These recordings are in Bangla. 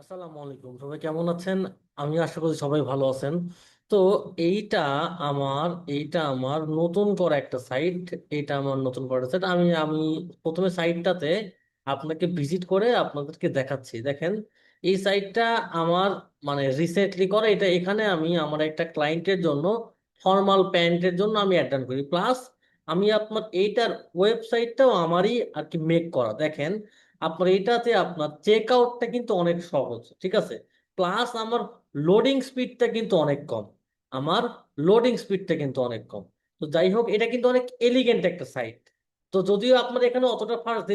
আসসালামু আলাইকুম। সবাই কেমন আছেন? আমি আশা করি সবাই ভালো আছেন। তো এইটা আমার এইটা আমার নতুন করা একটা সাইট এটা আমার নতুন করা সাইট। আমি আমি প্রথমে সাইটটাতে আপনাকে ভিজিট করে আপনাদেরকে দেখাচ্ছি। দেখেন, এই সাইটটা আমার মানে রিসেন্টলি করা, এটা এখানে আমি আমার একটা ক্লায়েন্টের জন্য, ফর্মাল প্যান্টের জন্য আমি অ্যাড করি। প্লাস আমি আপনার এইটার ওয়েবসাইটটাও আমারই আর কি মেক করা। দেখেন আপনার এটাতে আপনার চেক আউটটা কিন্তু অনেক সহজ, ঠিক আছে? প্লাস আমার লোডিং স্পিডটা কিন্তু অনেক কম, আমার লোডিং স্পিডটা কিন্তু অনেক কম। তো যাই হোক, এটা কিন্তু অনেক এলিগেন্ট একটা সাইট তো যদিও আপনার এখানে অতটা ফার্স্ট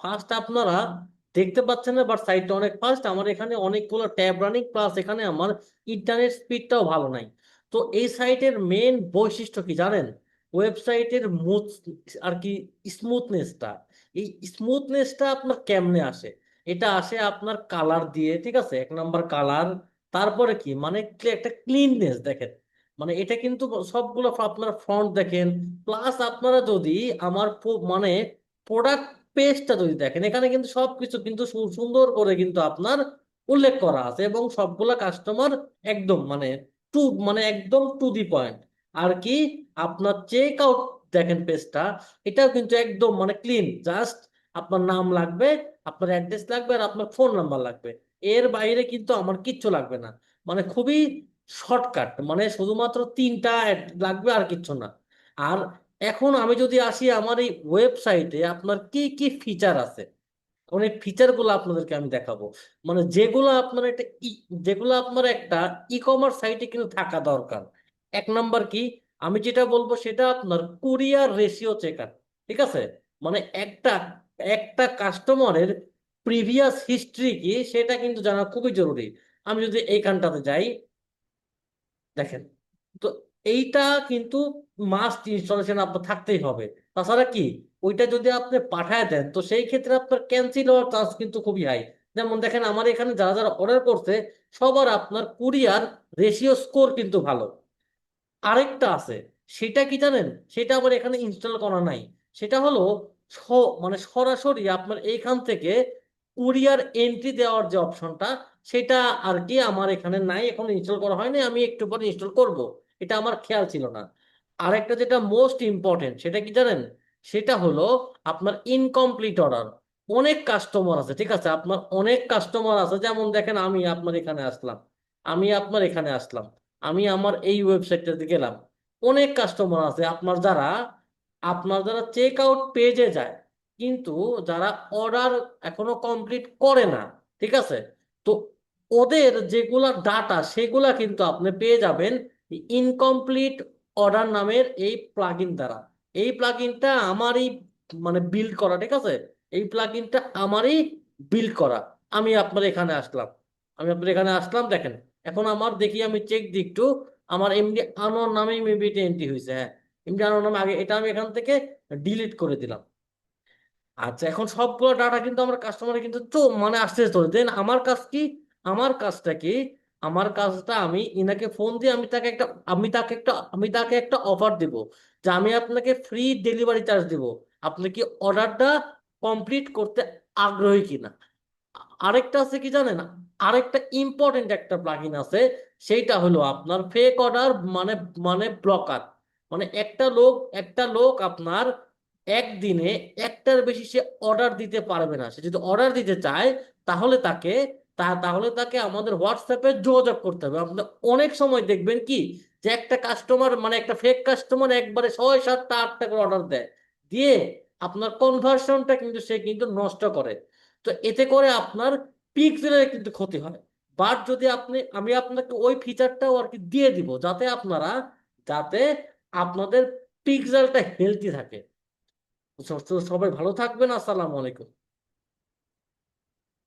ফার্স্ট আপনারা দেখতে পাচ্ছেন না বাট সাইটটা অনেক ফাস্ট আমার এখানে অনেকগুলো ট্যাব রানিং প্লাস এখানে আমার ইন্টারনেট স্পিডটাও ভালো নাই। তো এই সাইটের মেন বৈশিষ্ট্য কি জানেন? ওয়েবসাইটের আর কি স্মুথনেসটা এই স্মুথনেসটা আপনার কেমনে আসে? এটা আসে আপনার কালার দিয়ে, ঠিক আছে? এক নাম্বার কালার তারপরে কি? মানে একটা ক্লিননেস দেখেন। মানে এটা কিন্তু সবগুলো আপনার ফ্রন্ট দেখেন প্লাস আপনারা যদি আমার মানে প্রোডাক্ট পেজটা যদি দেখেন, এখানে কিন্তু সবকিছু কিন্তু সুন্দর করে কিন্তু আপনার উল্লেখ করা আছে এবং সবগুলা কাস্টমার একদম মানে টু মানে একদম টু দি পয়েন্ট আর কি? আপনার চেক আউট দেখেন পেজটা এটাও কিন্তু একদম মানে ক্লিন জাস্ট আপনার নাম লাগবে, আপনার অ্যাড্রেস লাগবে আর আপনার ফোন নাম্বার লাগবে। এর বাইরে কিন্তু আমার কিচ্ছু লাগবে না। মানে খুবই শর্টকাট মানে শুধুমাত্র তিনটা লাগবে আর কিচ্ছু না। আর এখন আমি যদি আসি আমার এই ওয়েবসাইটে আপনার কি কি ফিচার আছে? অনেক ফিচারগুলো আপনাদেরকে আমি দেখাবো। মানে যেগুলো আপনার একটা যেগুলো আপনার একটা ই কমার্স সাইটে কিন্তু থাকা দরকার। এক নাম্বার কি? আমি যেটা বলব সেটা আপনার কুরিয়ার রেশিও চেকার ঠিক আছে? মানে একটা একটা কাস্টমারের প্রিভিয়াস হিস্ট্রি কি সেটা কিন্তু জানা খুবই জরুরি। আমি যদি এইখানটাতে যাই, দেখেন, তো এইটা কিন্তু মাস্ট ইনস্টলেশন আপনার থাকতেই হবে। তাছাড়া কি, ওইটা যদি আপনি পাঠায় দেন, তো সেই ক্ষেত্রে আপনার ক্যান্সেল হওয়ার চান্স কিন্তু খুবই হাই যেমন দেখেন, আমার এখানে যারা যারা অর্ডার করছে, সবার আপনার কুরিয়ার রেশিও স্কোর কিন্তু ভালো। আরেকটা আছে। সেটা কি জানেন? সেটা আবার এখানে ইনস্টল করা নাই। সেটা হলো মানে সরাসরি আপনার এইখান থেকে কুরিয়ার এন্ট্রি দেওয়ার যে অপশনটা সেটা আর কি আমার এখানে নাই, এখন ইনস্টল করা হয়নি, আমি একটু পরে ইনস্টল করব। এটা আমার খেয়াল ছিল না। আরেকটা যেটা মোস্ট ইম্পর্টেন্ট সেটা কি জানেন? সেটা হলো আপনার ইনকমপ্লিট অর্ডার অনেক কাস্টমার আছে, ঠিক আছে? আপনার অনেক কাস্টমার আছে, যেমন দেখেন আমি আপনার এখানে আসলাম। আমি আপনার এখানে আসলাম। আমি আমার এই ওয়েবসাইটটাতে গেলাম অনেক কাস্টমার আছে, আপনার যারা আপনার যারা চেক আউট পেজে যায়, কিন্তু যারা অর্ডার এখনও কমপ্লিট করে না, ঠিক আছে? তো ওদের যেগুলা ডাটা সেগুলা কিন্তু আপনি পেয়ে যাবেন ইনকমপ্লিট অর্ডার নামের এই প্লাগইন দ্বারা। এই প্লাগইনটা আমারই মানে বিল্ড করা, ঠিক আছে? এই প্লাগইনটা আমারই বিল্ড করা। আমি আপনার এখানে আসলাম। আমি আপনার এখানে আসলাম, দেখেন। এখন আমার দেখি আমি চেক দিই একটু, আমার এমডি আনোয়ার মেবি এটা এন্ট্রি হয়েছে হ্যাঁ। এমডি আনোয়ার নামে আগে, এটা আমি এখান থেকে ডিলিট করে দিলাম। আচ্ছা এখন সবগুলো ডাটা কিন্তু আমার কাস্টমারে কিন্তু তো মানে আসতে চলে দেন আমার কাজ কি? আমার কাজটা কি? আমার কাজটা আমি ইনাকে ফোন দিয়ে আমি তাকে একটা, আমি তাকে একটা, আমি তাকে একটা অফার দিব যে আমি আপনাকে ফ্রি ডেলিভারি চার্জ দিব। আপনি কি অর্ডারটা কমপ্লিট করতে আগ্রহী কিনা? আরেকটা আছে কি জানেন? আরেকটা ইম্পর্টেন্ট একটা প্লাগইন আছে, সেইটা হলো আপনার ফেক অর্ডার মানে মানে ব্লকার মানে একটা লোক একটা লোক আপনার একদিনে একটার বেশি সে অর্ডার দিতে পারবে না। সে যদি অর্ডার দিতে চায়, তাহলে তাকে, তা, তাহলে তাকে আমাদের হোয়াটসঅ্যাপে যোগাযোগ করতে হবে। আপনি অনেক সময় দেখবেন কি, যে একটা কাস্টমার মানে একটা ফেক কাস্টমার একবারে ছয়, সাতটা, আটটা করে অর্ডার দেয়। দিয়ে আপনার কনভার্সনটা কিন্তু সে কিন্তু নষ্ট করে। তো এতে করে আপনার পিক্সেলের কিন্তু ক্ষতি হয়। বাট যদি আপনি, আমি আপনাকে ওই ফিচারটাও আর কি দিয়ে দিব, যাতে আপনারা, যাতে আপনাদের পিক্সেলটা হেলদি থাকে। সবাই ভালো থাকবেন, আসসালামু আলাইকুম।